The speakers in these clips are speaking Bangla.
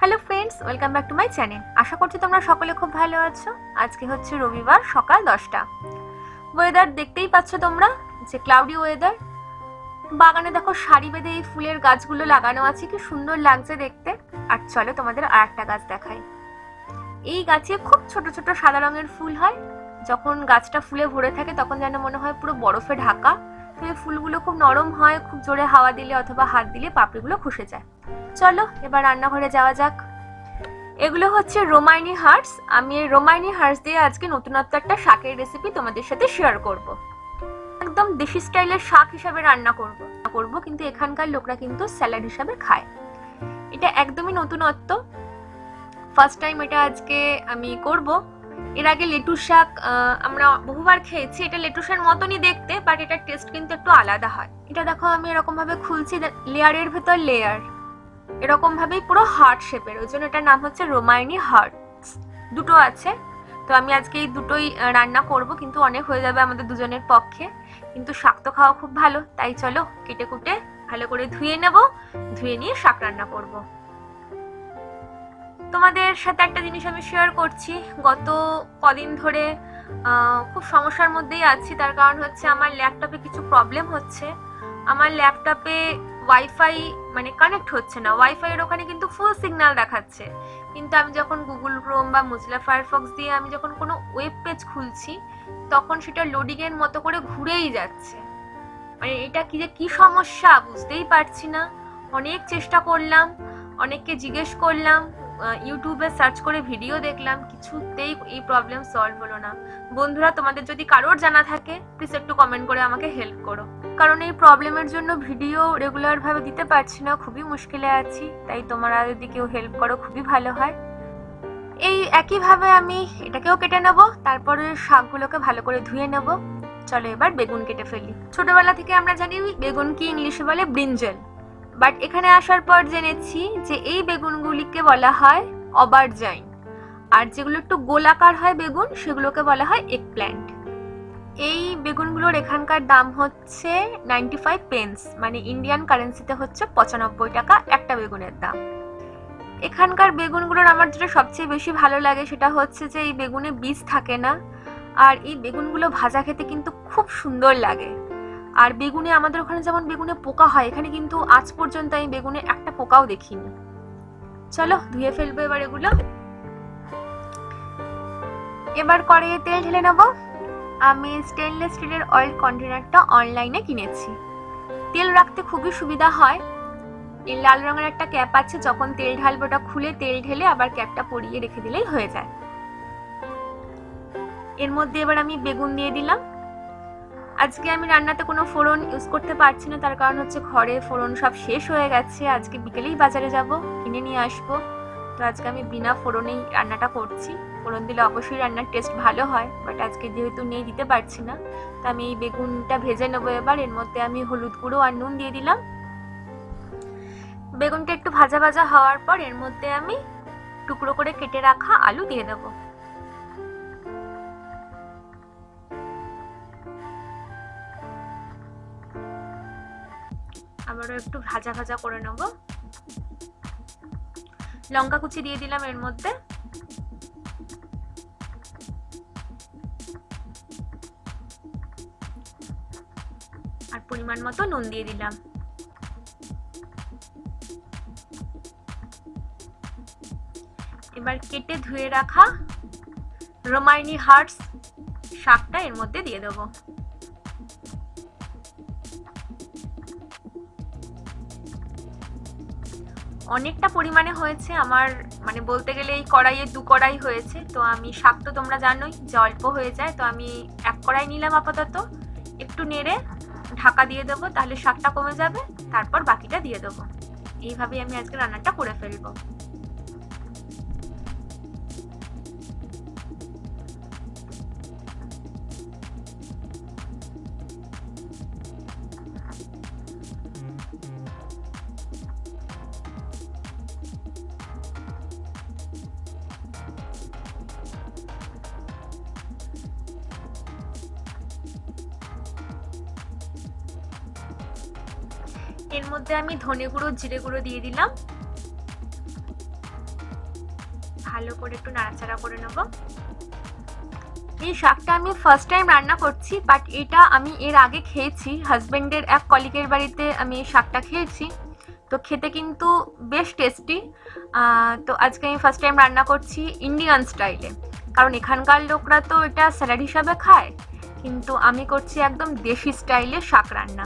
Hello friends welcome back to my channel আশা করছি তোমরা সকলে খুব ভালো আছো। আজকে হচ্ছে রবিবার, সকাল দশটা। ওয়েদার দেখতেই পাচ্ছ তোমরা যে ক্লাউডি ওয়েদার বাগানে দেখো সারি বেঁধে এই ফুলের গাছগুলো লাগানো আছে, কি সুন্দর লাগছে দেখতে। আর চলো তোমাদের আর একটা গাছ দেখাই। এই গাছে খুব ছোট ছোট সাদা রঙের ফুল হয়। যখন গাছটা ফুলে ভরে থাকে, তখন যেন মনে হয় পুরো বরফে ঢাকা। তো এই ফুলগুলো খুব নরম হয়, খুব জোরে হাওয়া দিলে অথবা হাত দিলে পাপড়িগুলো খসে যায়। চলো, এবার রান্নাঘরে যাওয়া যাক। এগুলো হচ্ছে রোমাইনি হার্টস। আমি এই রোমাইনি হার্টস দিয়ে আজকে নতুনত্ব একটা শাকের রেসিপি তোমাদের সাথে শেয়ার করব। একদম দেশি স্টাইলের শাক হিসাবে রান্না করব। করব কিন্তু এখানকার লোকরা কিন্তু স্যালাড হিসাবে খায়। এটা একদমই নতুনত্ব। ফার্স্ট টাইম এটা আজকে আমি করব। এর আগে লেটু শাক আমরা বহুবার খেয়েছি। এটা লেটুসের মতনই দেখতে বাট এটার টেস্ট কিন্তু একটু আলাদা হয়। এটা দেখো আমি এরকম ভাবে খুলছি লেয়ারের ভেতর লেয়ার এরকম ভাবেই পুরো হার্ট শেপের ওই জন্য এটার নাম হচ্ছে রোমাইনি হার্ট দুটো আছে। তো আমি আজকে এই দুটোই রান্না করব, কিন্তু অনেক হয়ে যাবে আমাদের দুজনের পক্ষে। কিন্তু শাক তো খাওয়া খুব ভালো। তাই চলো, কেটে কুটে ভালো করে ধুয়ে নেব। ধুয়ে নিয়ে শাক রান্না করব। তোমাদের সাথে একটা জিনিস আমি শেয়ার করছি। গত কদিন ধরে খুব সমস্যার মধ্যেই আছি। তার কারণ হচ্ছে আমার ল্যাপটপে কিছু প্রবলেম হচ্ছে। আমার ল্যাপটপে ওয়াইফাই মানে কানেক্ট হচ্ছে না। ওয়াইফাই এর ওখানে কিন্তু ফুল সিগন্যাল দেখাচ্ছে। কিন্তু আমি যখন গুগল ক্রোম বা মুজলা ফায়ারফক্স দিয়ে আমি যখন কোনো ওয়েব পেজ খুলছি, তখন সেটা লোডিং এর মতো করে ঘুরেই যাচ্ছে। মানে এটা কি যে কি সমস্যা বুঝতেই পারছি না। অনেক চেষ্টা করলাম, অনেককে জিজ্ঞেস করলাম ইউটিউবে সার্চ করে ভিডিও দেখলাম, কিছুতেই এই প্রবলেম সলভ হলো না। বন্ধুরা, তোমাদের যদি কারোর জানা থাকে প্লিজ একটু কমেন্ট করে আমাকে হেল্প করো। কারণ এই প্রবলেমের জন্য ভিডিও রেগুলার ভাবে দিতে পারছি না, খুবই মুশকিলে আছি। তাই তোমরা যদি কেউ হেল্প করো, খুবই ভালো হয়। এই একইভাবে আমি এটাকেও কেটে নেব, তারপরে শাকগুলোকে ভালো করে ধুয়ে নেব। চলো এবার বেগুন কেটে ফেলি। ছোটবেলা থেকে আমরা জানি বেগুন কি ইংলিশে বলে ব্রিঞ্জল বাট এখানে আসার পর জেনেছি যে এই বেগুনগুলিকে বলা হয় অবারজাইন আর যেগুলো একটু গোলাকার হয় বেগুন, সেগুলোকে বলা হয় এগ প্ল্যান্ট এই বেগুনগুলোর এখানকার দাম হচ্ছে নাইনটি ফাইভ পেন্স মানে ইন্ডিয়ান কারেন্সিতে হচ্ছে পঁচানব্বই টাকা একটা বেগুনের দাম। এখানকার বেগুনগুলোর আমার যেটা সবচেয়ে বেশি ভালো লাগে সেটা হচ্ছে যে এই বেগুনে বীজ থাকে না, আর এই বেগুনগুলো ভাজা খেতে কিন্তু খুব সুন্দর লাগে। আর বেগুনে আমাদের ওখানে যেমন বেগুনে পোকা হয়, এখানে কিন্তু আজ পর্যন্ত আমি বেগুনে একটা পোকাও দেখিনি। চলো ধুয়ে ফেলব এবার এগুলো। এবার কড়াইয়ে তেল ঢেলে নেব। আমি স্টেনলেস স্টিলের অয়েল কন্টেনারটা অনলাইনে কিনেছি। তেল রাখতে খুবই সুবিধা হয়। এই লাল রঙের একটা ক্যাপ আছে, যখন তেল ঢালবো ওটা খুলে তেল ঢেলে আবার ক্যাপটা পরিয়ে রেখে দিলেই হয়ে যায়। এর মধ্যে এবার আমি বেগুন দিয়ে দিলাম। আজকে আমি রান্নাতে কোনো ফোড়ন ইউজ করতে পারছি না, তার কারণ হচ্ছে ঘরে ফোড়ন সব শেষ হয়ে গেছে। আজকে বিকেলেই বাজারে যাব, কিনে নিয়ে আসব। তো আজকে আমি বিনা ফোড়নেই রান্নাটা করছি। ফোড়ন দিলে অবশ্যই রান্নার টেস্ট ভালো হয় বাট আজকে যেহেতু নেই, দিতে পারছি না। তো আমি এই বেগুনটা ভেজে নেব এবার। এর মধ্যে আমি হলুদ গুঁড়ো আর নুন দিয়ে দিলাম। বেগুনটা একটু ভাজা ভাজা হওয়ার পর এর মধ্যে আমি টুকরো করে কেটে রাখা আলু দিয়ে দেবো। আবারও একটু ভাজা ভাজা করে নেব। লঙ্কা কুচি দিয়ে দিলাম এর মধ্যে। আর পরিমাণ মতো নুন দিয়ে দিলাম। এবার কেটে ধুয়ে রাখা রোমাইনি হার্টস শাকটা এর মধ্যে দিয়ে দেবো। অনেকটা পরিমাণে হয়েছে। আমার মানে বলতে গেলে এই কড়াইয়ে দু কড়াই হয়েছে। তো আমি শাক তো তোমরা জানোই, যে অল্প হয়ে যায়। তো আমি এক কড়াই নিলাম আপাতত। একটু নেড়ে ঢাকা দিয়ে দেবো, তাহলে শাকটা কমে যাবে। তারপর বাকিটা দিয়ে দেবো। এইভাবেই আমি আজকে রান্নাটা করে ফেলব। এর মধ্যে আমি ধনে গুঁড়ো, জিরে গুঁড়ো দিয়ে দিলাম। ভালো করে একটু নাড়াচাড়া করে নেব। এই শাকটা আমি ফার্স্ট টাইম রান্না করছি বাট এটা আমি এর আগে খেয়েছি। হাজবেন্ডের এক কলিগের বাড়িতে আমি এই শাকটা খেয়েছি। তো খেতে কিন্তু বেশ টেস্টি তো আজকে আমি ফার্স্ট টাইম রান্না করছি ইন্ডিয়ান স্টাইলে কারণ এখানকার লোকরা তো এটা স্যালাড হিসাবে খায়। কিন্তু আমি করছি একদম দেশি স্টাইলে শাক রান্না।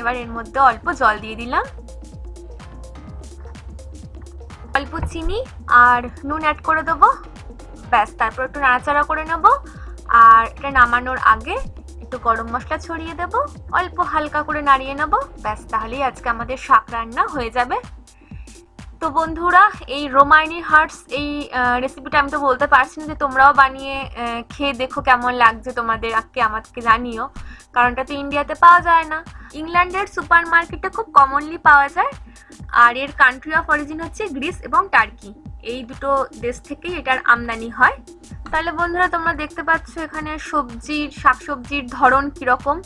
এবার এর মধ্যে অল্প জল দিয়ে দিলাম। অল্প চিনি আর নুন অ্যাড করে দেবো। ব্যাস, তারপর একটু নাড়াচাড়া করে নেব। আর এটা নামানোর আগে একটু গরম মশলা ছড়িয়ে দেব। অল্প হালকা করে নাড়িয়ে নেব। ব্যাস, তাহলেই আজকে আমাদের শাক রান্না হয়ে যাবে। তো বন্ধুরা, এই রোমায়নি হার্টস এই রেসিপিটা আমি তো বলতে পারছি না যে তোমরাও বানিয়ে খেয়ে দেখো কেমন লাগছে তোমাদের, আজকে আমাকে জানিও। কারণ এটা তো ইন্ডিয়াতে পাওয়া যায় না। ইংল্যান্ডের সুপার মার্কেটে খুব কমনলি পাওয়া যায়। আর এর কান্ট্রি অফ অরিজিন হচ্ছে গ্রিস এবং টার্কি এই দুটো দেশ থেকেই এটার আমদানি হয়। তাহলে বন্ধুরা, তোমরা দেখতে পাচ্ছ এখানে সবজির, শাকসবজির ধরন কীরকম?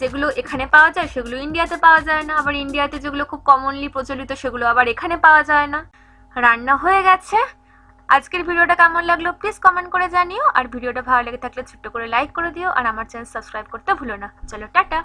যেগুলো এখানে পাওয়া যায়, সেগুলো ইন্ডিয়াতে পাওয়া যায় না। আবার ইন্ডিয়াতে যেগুলো খুব কমনলি প্রচলিত, সেগুলো আবার এখানে পাওয়া যায় না। রান্না হয়ে গেছে। আজকের ভিডিওটা কেমন লাগল প্লিজ কমেন্ট করে জানিও। আর ভিডিওটা ভালো লেগে থাকলে ছোট্ট করে লাইক করে দিও। আর আমার চ্যানেল সাবস্ক্রাইব করতে ভুলো না। চলো, টাটা।